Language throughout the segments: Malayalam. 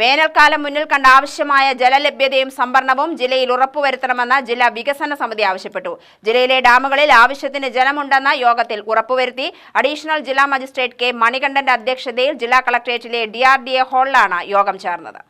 വേനൽക്കാലം മുന്നിൽ കണ്ട ആവശ്യമായ ജലലഭ്യതയും സംഭരണവും ജില്ലയിൽ ഉറപ്പുവരുത്തണമെന്ന് ജില്ലാ വികസന സമിതി ആവശ്യപ്പെട്ടു. ജില്ലയിലെ ഡാമുകളിൽ ആവശ്യത്തിന് ജലമുണ്ടെന്ന യോഗത്തിൽ ഉറപ്പുവരുത്തി അഡീഷണൽ ജില്ലാ മജിസ്ട്രേറ്റ് കെ മണികണ്ഠന്റെ അധ്യക്ഷതയിൽ ജില്ലാ കളക്ടറേറ്റിലെ ഡി ഹാളിലാണ് യോഗം ചേർന്നത്.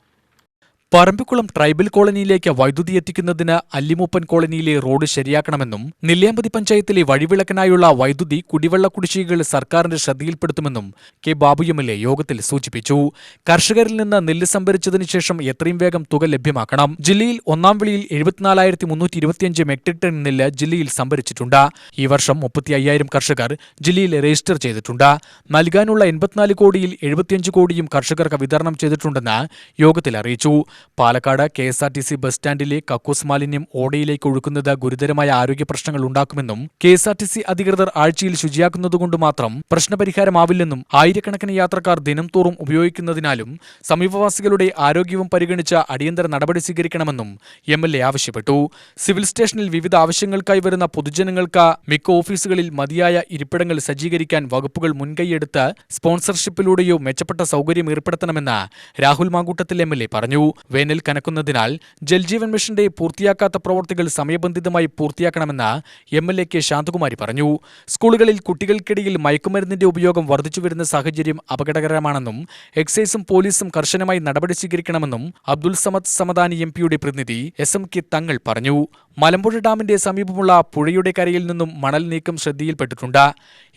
പറമ്പിക്കുളം ട്രൈബൽ കോളനിയിലേക്ക് വൈദ്യുതി എത്തിക്കുന്നതിന് അല്ലിമൂപ്പൻ കോളനിയിലെ റോഡ് ശരിയാക്കണമെന്നും നെല്ലിയാമ്പതി പഞ്ചായത്തിലെ വഴിവിളക്കനായുള്ള വൈദ്യുതി കുടിവെള്ള കുടിശ്ശികകൾ സർക്കാരിന്റെ ശ്രദ്ധയിൽപ്പെടുത്തുമെന്നും കെ ബാബു എം എൽ യോഗത്തിൽ സൂചിപ്പിച്ചു. കർഷകരിൽ നിന്ന് നെല്ല് സംഭരിച്ചതിനു ശേഷം എത്രയും വേഗം തുക ലഭ്യമാക്കണം. ജില്ലയിൽ ഒന്നാം വിളിയിൽ എഴുപത്തിനാലായിരത്തി മുന്നൂറ്റി ഇരുപത്തിയഞ്ച് മെട്രിക് ടൺ നെല്ല് ജില്ലയിൽ സംഭരിച്ചിട്ടുണ്ട്. ഈ വർഷം മുപ്പത്തി അയ്യായിരം കർഷകർ ജില്ലയിൽ രജിസ്റ്റർ ചെയ്തിട്ടുണ്ട്. നൽകാനുള്ള എൺപത്തിനാല് കോടിയിൽ എഴുപത്തിയഞ്ച് കോടിയും കർഷകർക്ക് വിതരണം ചെയ്തിട്ടുണ്ടെന്ന് യോഗത്തിൽ അറിയിച്ചു. Palakkad K S R T C bus സ്റ്റാൻഡിലെ കക്കൂസ് മാലിന്യം ഓടയിലേക്ക് ഒഴുക്കുന്നത് ഗുരുതരമായ ആരോഗ്യ പ്രശ്നങ്ങൾ ഉണ്ടാക്കുമെന്നും K S R T C അധികൃതർ ആഴ്ചയിൽ ശുചിയാക്കുന്നതുകൊണ്ട് മാത്രം പ്രശ്നപരിഹാരമാവില്ലെന്നും ആയിരക്കണക്കിന് യാത്രക്കാർ ദിനംതോറും ഉപയോഗിക്കുന്നതിനാലും സമീപവാസികളുടെ ആരോഗ്യവും പരിഗണിച്ച അടിയന്തര നടപടി സ്വീകരിക്കണമെന്നും എം എൽ എ ആവശ്യപ്പെട്ടു. സിവിൽ സ്റ്റേഷനിൽ വിവിധ ആവശ്യങ്ങൾക്കായി വരുന്ന പൊതുജനങ്ങൾക്ക് മിക്ക ഓഫീസുകളിൽ മതിയായ ഇരിപ്പിടങ്ങൾ സജ്ജീകരിക്കാൻ വകുപ്പുകൾ മുൻകൈയെടുത്ത് സ്പോൺസർഷിപ്പിലൂടെയോ മെച്ചപ്പെട്ട സൗകര്യം ഏർപ്പെടുത്തണമെന്ന് രാഹുൽ മാങ്കൂട്ടത്തിൽ എം പറഞ്ഞു. വേനൽ കനക്കുന്നതിനാൽ ജൽജീവൻ മിഷന്റെ പൂർത്തിയാക്കാത്ത പ്രവൃത്തികൾ സമയബന്ധിതമായി പൂർത്തിയാക്കണമെന്ന് M L A K Santhakumari പറഞ്ഞു. സ്കൂളുകളിൽ കുട്ടികൾക്കിടയിൽ മയക്കുമരുന്നിന്റെ ഉപയോഗം വർദ്ധിച്ചുവരുന്ന സാഹചര്യം അപകടകരമാണെന്നും എക്സൈസും പോലീസും കർശനമായി നടപടി സ്വീകരിക്കണമെന്നും അബ്ദുൽ സമദ് സമദാനി എം പിയുടെ പ്രതിനിധി എസ് എം കെ തങ്ങൾ പറഞ്ഞു. മലമ്പുഴ ഡാമിന്റെ സമീപമുള്ള പുഴയുടെ കരയിൽ നിന്നും മണൽ നീക്കം ശ്രദ്ധയിൽപ്പെട്ടിട്ടുണ്ട്.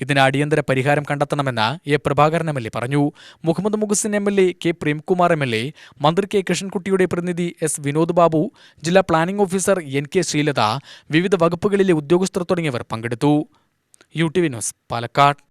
ഇതിന് അടിയന്തര പരിഹാരം കണ്ടെത്തണമെന്ന് A Prabhakaran M L A പറഞ്ഞു. Muhammad Muhsin M L A K Premkumar M L A മന്ത്രി കെ കൃഷ്ണൻകുട്ടിയുടെ പ്രതിനിധി എസ് വിനോദ് ബാബു ജില്ലാ planning officer N K Sreelatha വിവിധ വകുപ്പുകളിലെ ഉദ്യോഗസ്ഥർ തുടങ്ങിയവർ പങ്കെടുത്തു. U T news Palakkad.